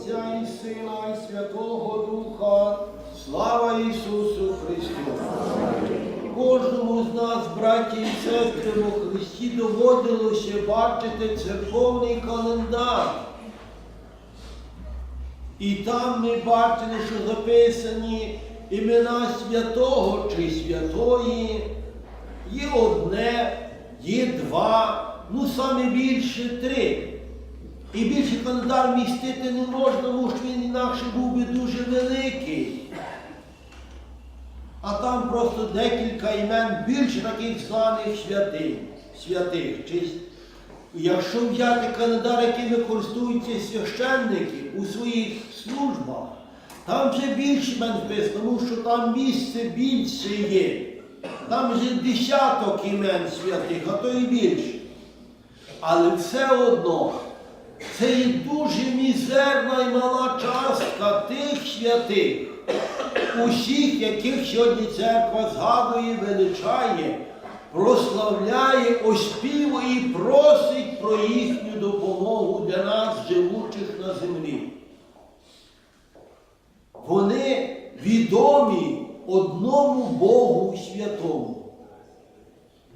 Отця і Сина, і Святого Духа. Слава Ісусу Христу! Кожному з нас, браті і сестри, у Христі доводилося бачити церковний календар. І там ми бачили, що записані імена святого чи святої. Є одне, є два, ну саме більше три. І більше календар містити не можна, тому що він інакше був би дуже великий. А там просто декілька імен більше таких знаних святих. святих. Якщо взяти календар, якими користуються священники у своїх службах, там вже більше імен вписано, тому що там місце більше є. Там вже десяток імен святих, а то і більше. Але все одно це є дуже мізерна і мала частка тих святих, усіх, яких сьогодні церква згадує, величає, прославляє, оспівує і просить про їхню допомогу для нас, живучих на землі. Вони відомі одному Богу святому.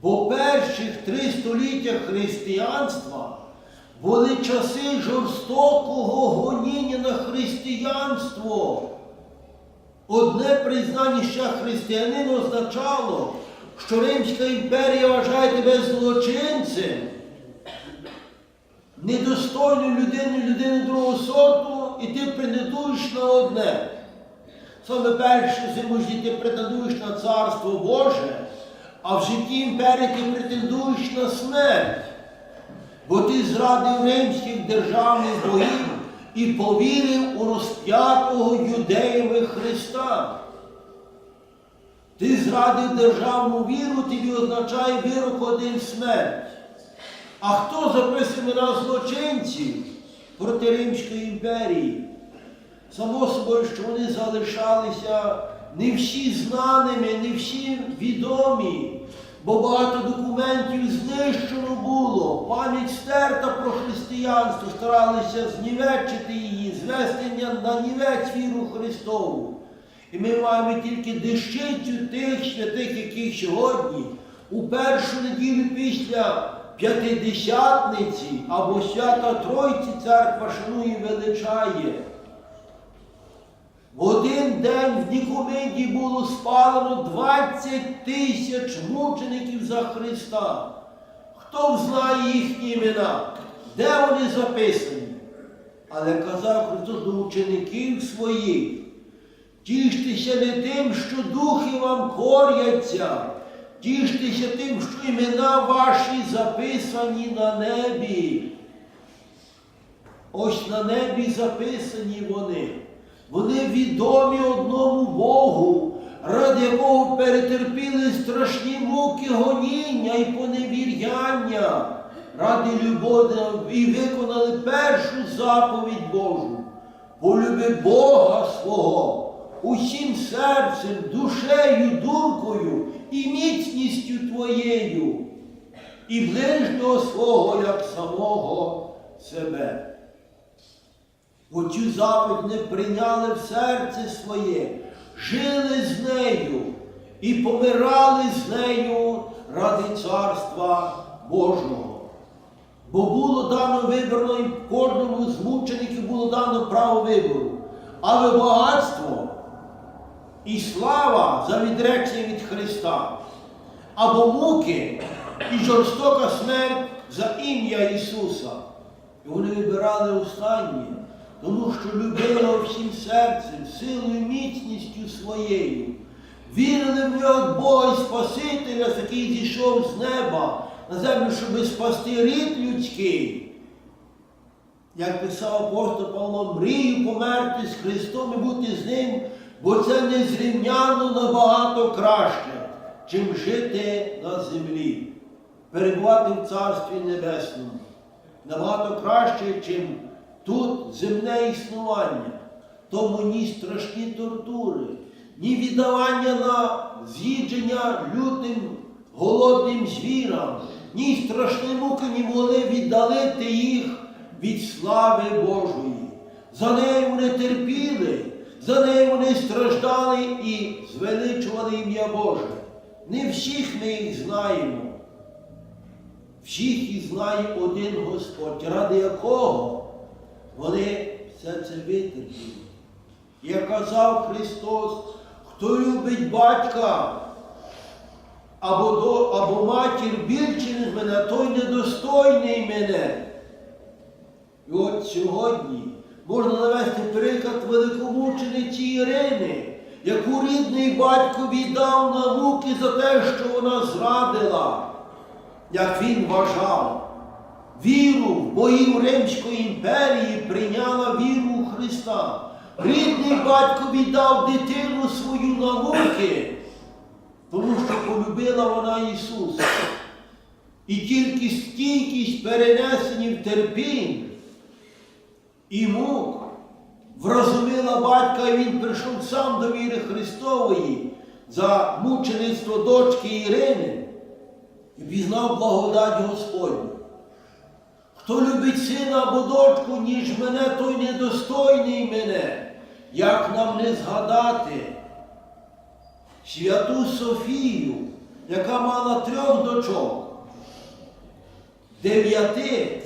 Бо перших три століття християнства були часи жорстокого гоніння на християнство. Одне признання ще християнина означало, що Римська імперія вважає тебе злочинцем, недостойною людиною, людини другого сорту, і ти претендуєш на одне. Саме перше зимужні ти претендуєш на царство Боже, а в житті імперії ти претендуєш на смерть. Бо ти зрадив римських державних богів і повірив у розп'ятого юдеями Христа. Ти зрадив державну віру, тобі означає вирок один смерть. А хто записує на злочинців проти Римської імперії? Само собою, що вони залишалися не всі знаними, не всі відомі, бо багато документів знищено було, пам'ять стерта про християнство, старалися знівечити її, звести на нівець віру Христову. І ми маємо тільки дещицю тих святих, яких сьогодні у першу неділю після П'ятидесятниці або свята Тройці церква шанує і величає. В один день в Нікомиді було спалено 20 тисяч мучеників за Христа. Хто знає їхні імена? Де вони записані? Але казав Христос до учеників своїх. Тіштеся не тим, що духи вам коряться, тіштеся тим, що імена ваші записані на небі. Ось на небі записані вони. Вони відомі одному Богу, ради якого перетерпіли страшні муки гоніння і поневіряння, ради любові і виконали першу заповідь Божу. Полюби Бога свого усім серцем, душею, думкою і міцністю твоєю, і ближнього свого як самого себе. Оцю заповідь не прийняли в серце своє, жили з нею і помирали з нею ради Царства Божого. Бо було дано виборно і кожному з мучеників було дано право вибору. Але багатство і слава за відречення від Христа, або муки і жорстока смерть за ім'я Ісуса. І вони вибирали останнє тому що любила всім серцем, силою міцністю своєю. Вірили в нього Бога і Спасителя, який зійшов з неба на землю, щоб спасти рід людський. Як писав апостол Павло, мрію померти з Христом і бути з Ним, бо це незрівняно набагато краще, чим жити на землі, перебувати в Царстві Небесному. Набагато краще, чим Тут земне існування, тому ні страшні тортури, ні віддавання на з'їдження лютим голодним звірам, ні страшні муки не могли віддалити їх від слави Божої. За нею вони терпіли, за нею вони страждали і звеличували ім'я Боже. Не всіх ми їх знаємо. Всіх їх знає один Господь, ради якого вони все це витерпіли. Як казав Христос, хто любить батька або, до, або матір більше, ніж мене, той недостойний мене. І от сьогодні можна навести приклад великомучениці Ірини, яку рідний батько віддав на муки за те, що вона зрадила, як він вважав. Віру в боїв Римської імперії прийняла віру у Христа. Рідний батько віддав дитину свою на муки, тому що полюбила вона Ісуса. І тільки стійкість перенесенів терпінь і мук врозуміла батька, і він прийшов сам до віри Христової за мучеництво дочки Ірини і пізнав благодать Господню. Хто любить сина або дочку, ніж мене, той недостойний мене, як нам не згадати святу Софію, яка мала трьох дочок, дев'яти,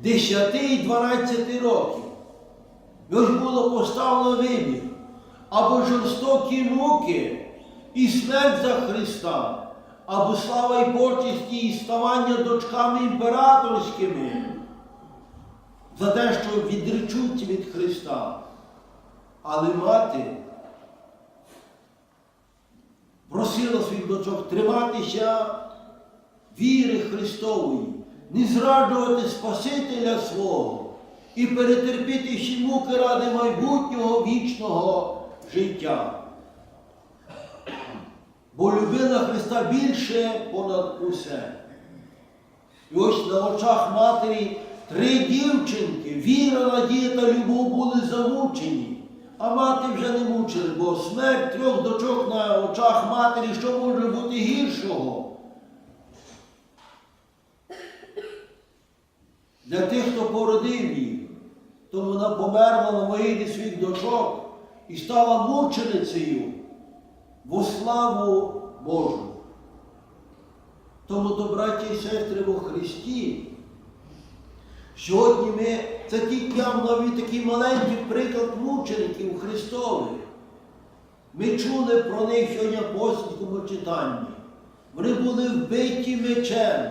десяти і дванадцяти років. І ось було поставлено вибір. Або жорстокі муки і смерть за Христа, або слава і почесті і ставання дочками імператорськими за те, що відречуться від Христа. Але мати просила своїх дочок триматися віри Христової, не зраджувати Спасителя свого і перетерпіти всі муки ради майбутнього вічного життя. Бо любила Христа більше понад усе. І ось на очах матері три дівчинки, віра, надія та любов були замучені. А мати вже не мучили, бо смерть трьох дочок на очах матері, що може бути гіршого? Для тих, хто породив їх, то вона померла на могилі своїх дочок і стала мученицею во славу Божу. Тому, то, браті і сестри во Христі, сьогодні ми, це тільки я навіть такий маленький приклад мучеників Христових. Ми чули про них сьогодні в апостольському читанні. Вони були вбиті мечем,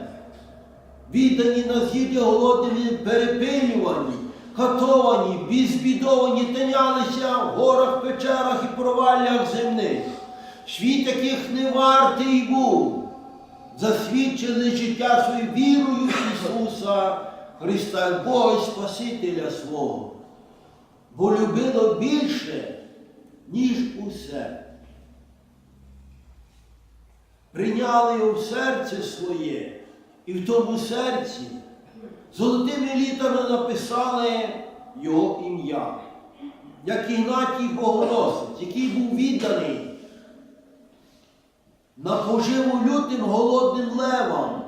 віддані на з'їдя голодними, перепилювані, катовані, безбідовані, тинялися в горах, печерах і проваллях земних. Світ яких не вартий був, засвідчили життя своєю вірою в Ісуса Христа, Бога і Спасителя свого. Бо любило більше, ніж усе. Прийняли його в серце своє, і в тому серці золотими літерами написали його ім'я, як Ігнатій Богоносець, який був відданий на поживу лютим голодним левам.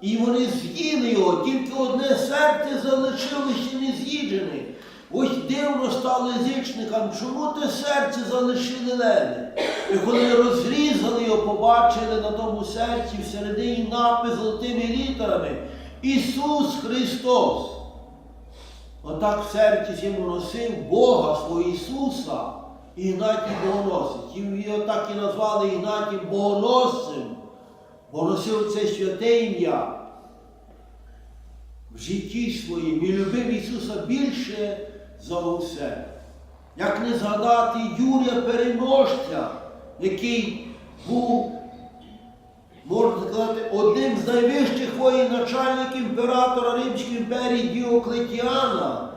І вони з'їли його, тільки одне серце залишилося не з'їджене. Ось дивно стало язичникам, чому те серце залишили леви. І коли розрізали його, побачили на тому серці всередині напис золотими літерами Ісус Христос. Отак в серці йому Бога свого Ісуса, Ігнатій Богоносець. Його так і назвали Ігнатій Богоносцем, бо носив це святе ім'я. В житті своїм і любив Ісуса більше за усе. Як не згадати Юрія Переможця, який був, можна сказати, одним з найвищих воєначальників імператора Римської імперії Діоклетіана,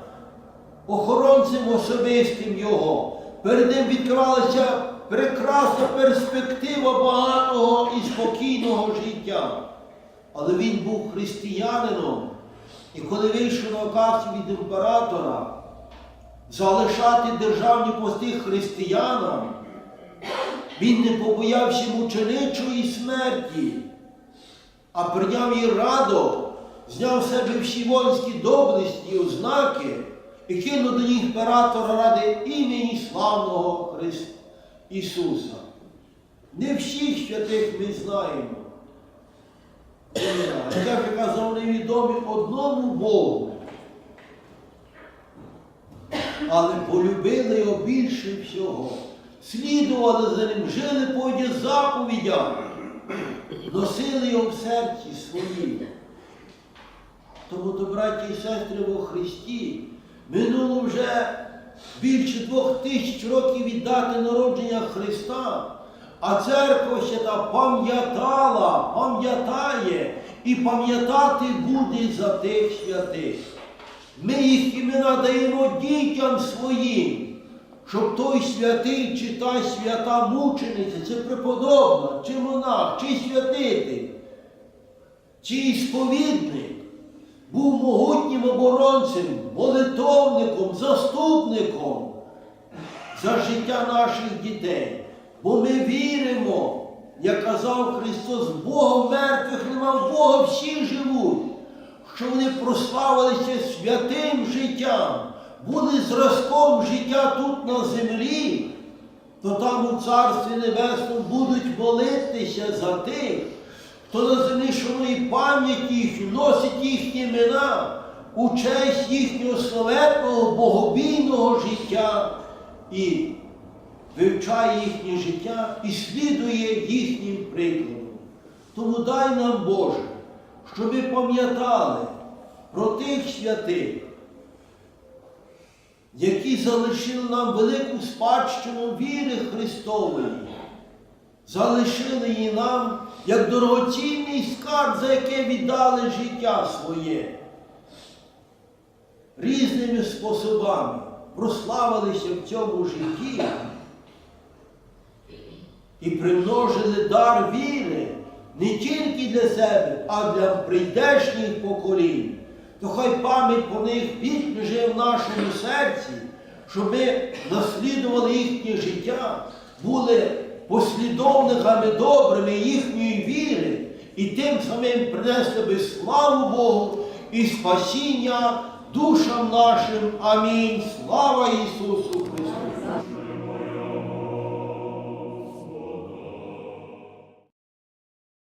охоронцем особистим його. Перед ним відкривалася прекрасна перспектива багатого і спокійного життя. Але він був християнином. І коли вийшов на оказ від імператора залишати державні пости християнам, він не побоявся мученичої смерті, а прийняв її радо, зняв себе всі воїнські і ознаки і кинув до них імператора ради імені славного Христа Ісуса. Не всіх святих ми знаємо. Як я казав, вони одному Богу. Але полюбили його більше всього. Слідували за ним, жили по його заповідям, носили його в серці своїм. Тому, то, браті і сестри во Христі, минуло вже більше двох тисяч років від дати народження Христа, а церква ще та пам'ятала, пам'ятає і пам'ятати буде за тих святих. Ми їх імена даємо дітям своїм, щоб той святий чи та свята мучениця, чи преподобна, чи монах, чи святитель, чи сповідник був могутнім оборонцем, молитовником, заступником за життя наших дітей. Бо ми віримо, як казав Христос, Бога мертвих нема, Бога всі живуть, що вони прославилися святим життям, були зразком життя тут на землі, то там у Царстві Небесному будуть молитися за тих, хто на землі шанує пам'ять їхню, носить їхні імена у честь їхнього славетного, богобійного життя і вивчає їхнє життя і слідує їхнім прикладом. Тому дай нам, Боже, щоб ми пам'ятали про тих святих, які залишили нам велику спадщину віри Христової, залишили її нам як дорогоцінний скарб, за яке віддали життя своє. Різними способами прославилися в цьому житті і примножили дар віри не тільки для себе, а для прийдешніх поколінь. То хай пам'ять про них вічно живе в нашому серці, щоб ми наслідували їхнє життя, були послідовниками добрими їхньої віри і тим самим принесли би славу Богу і спасіння душам нашим. Амінь. Слава Ісусу